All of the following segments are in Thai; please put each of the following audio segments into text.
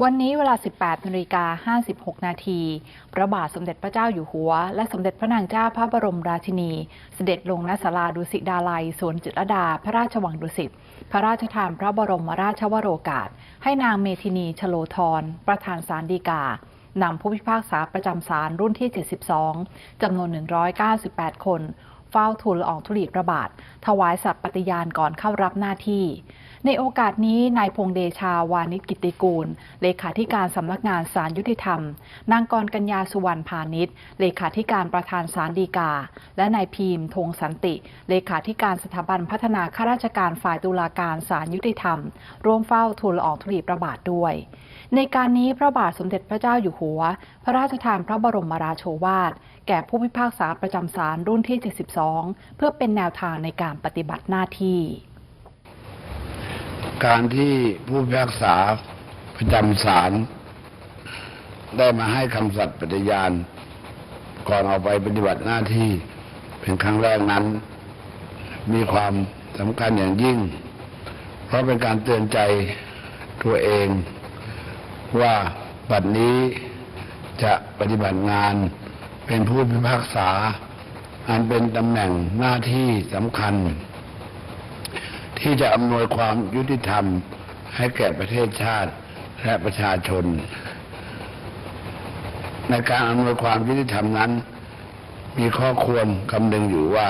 วันนี้เวลา 18นาฬิกา56 นาที พระบาทสมเด็จพระเจ้าอยู่หัว และสมเด็จพระนางเจ้าพระบรมราชินี เสด็จลงณศาลาดุสิตดาลัย สวนจิตรดา พระราชวังดุสิต พระราชทานพระบรมราชวโรกาส ให้นางเมธินีชโลธร ประธานศาลฎีกานำผู้พิพากษาประจำศาลรุ่นที่ 72 จำนวน 198 คน เฝ้าทูลละอองธุลีพระบาท ถวายสัตย์ปฏิญาณก่อนเข้ารับหน้าที่ ในโอกาสนี้นายพงเดชาวานิชกิติกูล เลขาธิการสำนักงานศาลยุติธรรม นางกรกัญญาสุวรรณพาณิชย์ เลขาธิการประธานศาลฎีกา และนายพีมธงสันติ เลขาธิการสถาบันพัฒนาข้าราชการฝ่ายตุลาการศาลยุติธรรม ร่วมเฝ้าทูลละอองธุลีพระบาทด้วย ในการนี้พระบาทสมเด็จพระเจ้าอยู่หัว พระราชทานพระบรมราโชวาท แก่ผู้พิพากษาประจำศาลรุ่นที่ 72 เพื่อเป็นแนวทางในการปฏิบัติหน้าที่ การที่ผู้พิพากษาประจำศาลได้มาให้คำสัตย์ปฏิญาณ ก่อนออกไปปฏิบัติหน้าที่เป็นครั้งแรกนั้น มีความสำคัญอย่างยิ่ง เพราะเป็นการเตือนใจตัวเอง ว่าบัดนี้จะปฏิบัติงานเป็นผู้พิพากษา อันเป็นตำแหน่งหน้าที่สำคัญ ที่จะอำนวยความยุติธรรม ให้แก่ประเทศชาติและประชาชน ในการอำนวยความยุติธรรมนั้น มีข้อควรคำนึงอยู่ว่า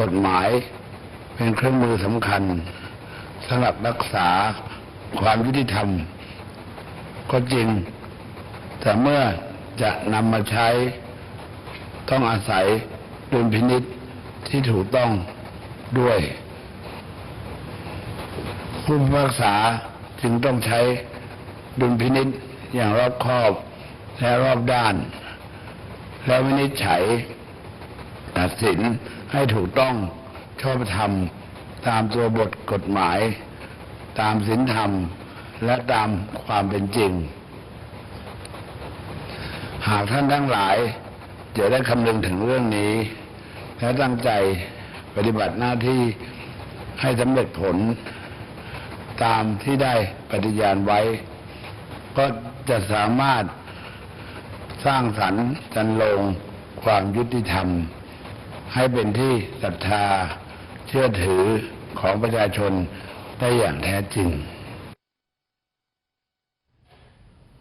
กฎหมายเป็นเครื่องมือสำคัญสำหรับรักษาความยุติธรรม ก็จริง แต่เมื่อจะนำมาใช้ต้องอาศัยดุลพินิษที่ถูกต้องด้วย ผู้พิพากษาจึงต้องใช้ดุลพินิษอย่างรอบคอบและรอบด้าน และวินิจฉัย ตัดสินให้ถูกต้องชอบธรรม ตามตัวบทกฎหมาย ตามศีลธรรม และตามความเป็นจริง หากท่านทั้งหลายจะได้คำนึงถึงเรื่องนี้ และตั้งใจปฏิบัติหน้าที่ให้สำเร็จผล ตามที่ได้ปฏิญาณไว้ ก็จะสามารถสร้างสรรค์จันลงความยุติธรรม ให้เป็นที่ศรัทธาเชื่อถือของประชาชนได้อย่างแท้จริง